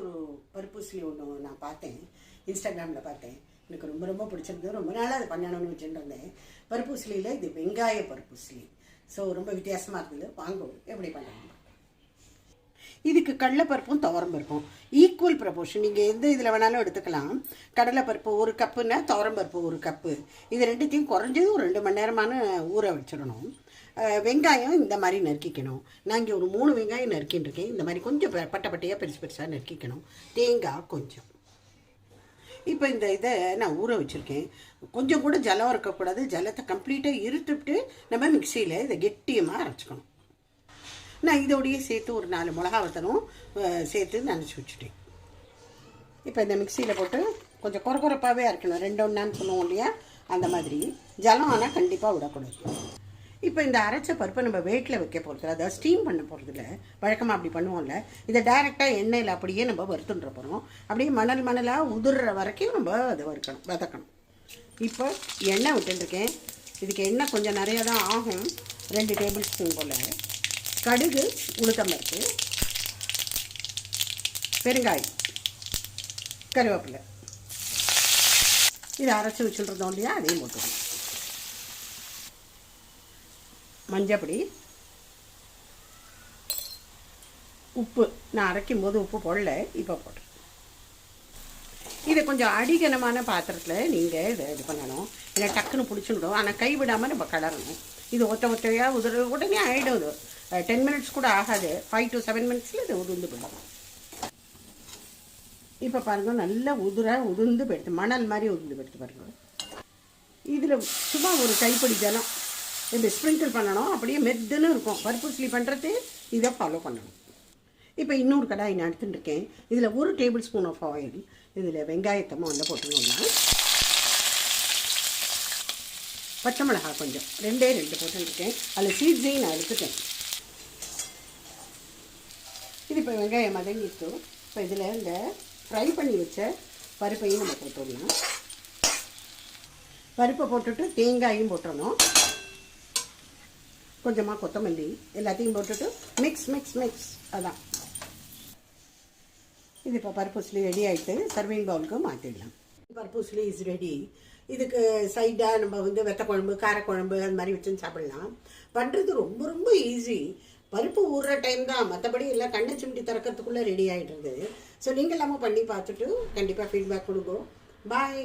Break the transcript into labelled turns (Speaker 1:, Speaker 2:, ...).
Speaker 1: ஒரு பருப்பூசி ஒன்று நான் பார்த்தேன். இன்ஸ்டாகிராமில் பார்த்தேன். எனக்கு ரொம்ப ரொம்ப பிடிச்சிருந்தது. ரொம்ப நாளாக அது பண்ணணும்னு வச்சுட்டு இருந்தேன் பருப்பூசலியில் இது வெங்காய பருப்பூசிலி ஸோ ரொம்ப வித்தியாசமாக இருந்தது. வாங்குவோம் எப்படி பண்ணணும்? இதுக்கு கடலைப்பருப்பும் துவரம்பருப்பும் ஈக்குவல் ப்ரப்போர்ஷன் நீங்கள் எந்த இதில் வேணாலும் எடுத்துக்கலாம். கடலைப்பருப்பு ஒரு கப்புன்னா துவரம்பருப்பு ஒரு கப்பு. இது ரெண்டுத்தையும் குறைஞ்சது ஒரு ரெண்டு மணி நேரமான ஊற வச்சிடணும். வெங்காயம் இந்த மாதிரி நறுக்கிக்கணும். நான் இங்கே ஒரு மூணு வெங்காயம் நறுக்கின்னு இருக்கேன். இந்த மாதிரி கொஞ்சம் ப- பட்டை பட்டையாக பெருசு பெருசாக நறுக்கிக்கணும். தேங்காய் கொஞ்சம். இப்போ இந்த இதை நான் ஊற வச்சுருக்கேன். கொஞ்சம் கூட ஜலம் இருக்கக்கூடாது. ஜலத்தை கம்ப்ளீட்டாக இருத்துவிட்டு நம்ம மிக்சியில் இதை கெட்டியமாக அரைச்சிக்கணும். நான் இதோடையே சேர்த்து ஒரு நாலு மிளகா வத்தனும் சேர்த்து நினச்சி வச்சுட்டேன். இப்போ இந்த மிக்சியில் போட்டு கொஞ்சம் குறக்குறப்பாகவே அரைக்கணும். ரெண்டு ஒன்றான்னு சொல்லுவோம் இல்லையா? அந்த மாதிரி. ஜலம் ஆனால் கண்டிப்பாக விடக்கூடாது. இப்போ இந்த அரைச்ச பருப்பை நம்ம வெயிட்டில் வைக்க போகிறது அதாவது ஸ்டீம் பண்ண போகிறதுல வழக்கமாக அப்படி பண்ணுவோம்ல. இதை டைரெக்டாக எண்ணெயில் அப்படியே நம்ம வறுத்துன்ற போகிறோம் அப்படியே மணல் மணலாக உதிர்ற வரைக்கும் நம்ம அதை வறுக்கணும் வதக்கணும். இப்போ எண்ணெய் விட்டுருக்கேன் இதுக்கு எண்ணெய் கொஞ்சம் நிறையா தான் ஆகும். ரெண்டு டேபிள் ஸ்பூன் போல். கடுகு உளுத்தம்பருப்பு பெருங்காயம் கருவேப்பிலை. இதை அரைச்சி வச்சுருந்தோம் இல்லையா அதையும் போட்டுக்கணும் மஞ்சப்பொடி உப்பு. நான் அரைக்கும் போது உப்பு போடல இப்போ போடுறேன் இதை கொஞ்சம் அடிகனமான பாத்திரத்தில் நீங்கள் இதை இது பண்ணணும். இல்லை டக்குன்னு பிடிச்சிடும் ஆனால் கை விடாமல் நம்ம கலரணும் இது ஒத்த ஒத்தையாக உதிர உடனே ஆகிடும் இது. டென் மினிட்ஸ் கூட ஆகாது. ஃபைவ் டு செவன் மினிட்ஸில் இது உதிர்ந்து போயிடும். இப்போ பாருங்கள் நல்லா உதிர உதிர்ந்து போயிடுது. மணல் மாதிரி உதிர்ந்து போயிடுது பாருங்கள் இதில் சும்மா ஒரு கைப்பிடி ஜலம். இப்படி ஸ்ப்ரிங்கிள் பண்ணணும். அப்படியே மெத்துன்னு இருக்கும். பருப்புஸ்லி பண்ணுறது இதை ஃபாலோ பண்ணணும். இப்போ இன்னொரு கடாய் நான் எடுத்துட்டுருக்கேன் இதில் ஒரு டேபிள் ஸ்பூன் ஆஃப் ஆயில் இதில் வெங்காயத்தை முதல்ல போட்டுக்கோங்க. பச்சை மிளகாய் கொஞ்சம். ரெண்டே ரெண்டு போட்டுருக்கேன் அதில் சீட்ஸையும் நான் எடுத்துட்டேன். இது இப்போ வெங்காயம் மதங்கிட்டு இப்போ இதில் இந்த ஃப்ரை பண்ணி வச்ச பருப்பையும் நம்ம போட்டுடணும் பருப்பை போட்டுட்டு தேங்காயும் போட்டுடணும் கொஞ்சமாக கொத்தமல்லி எல்லாத்தையும் போட்டுட்டு மிக்ஸ் மிக்ஸ் மிக்ஸ் அதான். இது இப்போ பருப்புஸ்லி ரெடி ஆகிட்டு சர்விங் பவுலுக்கு மாற்றிடலாம் பருப்புஸ்லி இஸ் ரெடி இதுக்கு சைடாக நம்ம வந்து வெத்த குழம்பு காரக்குழம்பு அது மாதிரி வச்சுன்னு சாப்பிடலாம். பண்ணுறது ரொம்ப ரொம்ப ஈஸி பருப்பு ஊறுற டைம் தான். மற்றபடி எல்லாம் கண்ணை சிமிட்டி திறக்கிறதுக்குள்ளே ரெடி ஆகிடுறது ஸோ நீங்கள் எல்லாமே பண்ணி பார்த்துட்டு கண்டிப்பாக ஃபீட்பேக் கொடுக்கும் பாய்